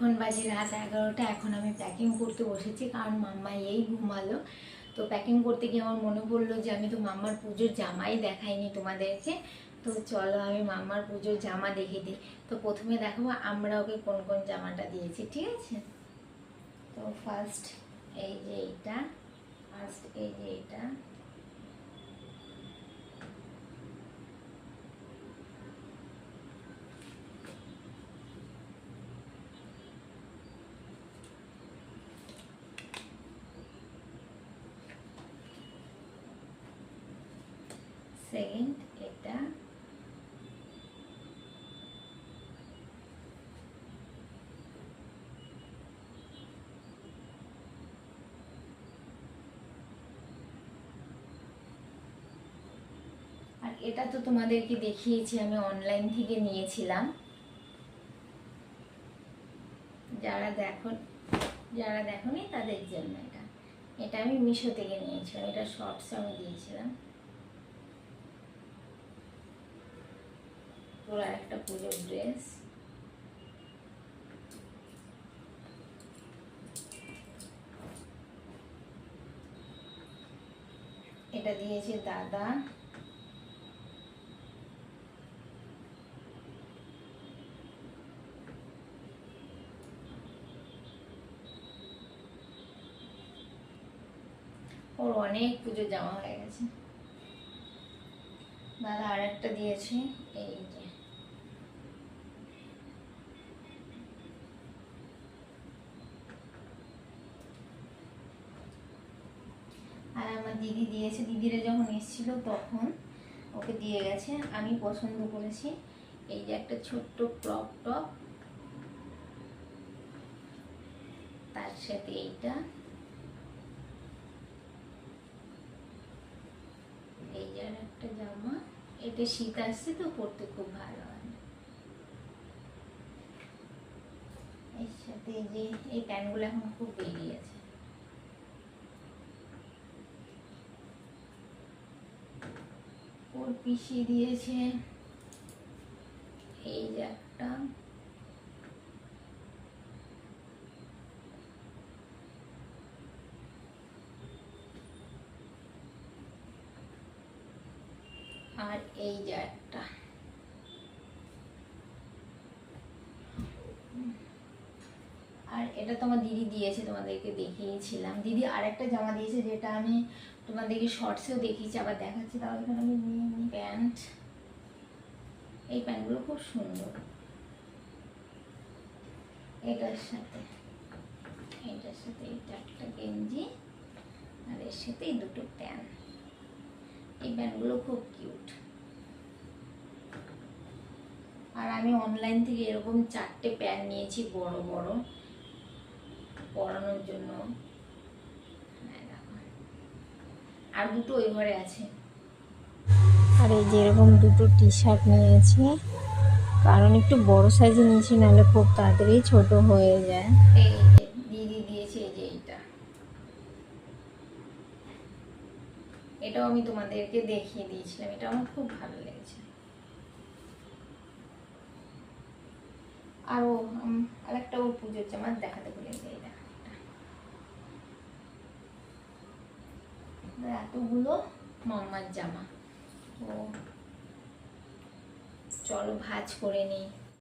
এখন বাজে রাত এগারোটা, এখন আমি প্যাকিং করতে বসেছি কারণ মাম্মা এই ঘুমালো। তো প্যাকিং করতে গিয়ে আমার মনে পড়ল যে আমি তো মাম্মার পুজোর জামাই দেখাইনি তোমাদেরকে। তো চলো আমি মাম্মার পুজোর জামা দেখে দিই। তো প্রথমে দেখাবো আমরা ওকে কোন কোন জামাটা দিয়েছি, ঠিক আছে? তো ফার্স্ট এই যে এইটা ফার্স্ট এই যে এইটা সেকেন্ড এটা আর এটা তো তোমাদেরকে দেখিয়েছি, আমি অনলাইন থেকে নিয়েছিলাম। যারা দেখো যারা দেখোনি তাদের জন্য এটা। এটা আমি মিশো থেকে নিয়েছিলাম, এটা শর্টস আমি দিয়েছিলাম। পুরো একটা পুজোর ড্রেস। এটা দিয়েছে দাদা। ওর অনেক পুজো জামা হয়ে গেছে। দাদা আর একটা দিয়েছে, এই যে আর আমার দিদি দিয়েছে। দিদিরা যখন এসেছিল তখন ওকে দিয়ে গেছে। আমি পছন্দ করেছি। এই যে একটা ছোট্ট ক্রপ টপ। তার সাথে এইটা। এই যে একটা জামা। এটা শীত আসছে তো, পরতে খুব ভালো হয় এর সাথে যে, এই প্যান্টগুলো এখন খুব বেরিয়েছে। ওর পিসি দিয়েছে। এই যে একটা। আর এই যে একটা। আর এটা তোমার দিদি দিয়েছে, তোমাদেরকে দেখিয়েছিলাম। দিদি আরেকটা জামা দিয়েছে যেটা আমি তোমাদেরকে শর্টসেও দেখিয়েছি, আবার দেখাচ্ছি। তাও এখানে আমি প্যান্ট। এই প্যান্টগুলো খুব সুন্দর। এটার সাথে এটার সাথে এটা একটা গেঞ্জি, আর এর সাথে এই দুটো প্যান্ট। এই প্যান্টগুলো খুব কিউট আর আমি অনলাইন থেকে এরকম চারটে প্যান্ট নিয়েছি, বড় বড়। পরানোর জন্য। আর দুটো ওই ঘরে আছে। আর এই যে এরকম দুটো টি শার্ট নিয়েছি কারণ একটু বড় সাইজে নিয়েছি নাহলে খুব তাড়াতাড়ি ছোট হয়ে যায়। এই দিদি দিয়েছে এই যে এইটা। এটাও আমি তোমাদেরকে দেখিয়ে দিয়েছিলাম এটা আমার খুব ভালো লেগেছে। আর ও উম, আরেকটা ওর পুজোর জামা দেখাতে ভুলে গেছি এটা। এতগুলো মাম্মার জামা। ও চলো ভাজ করে নিই।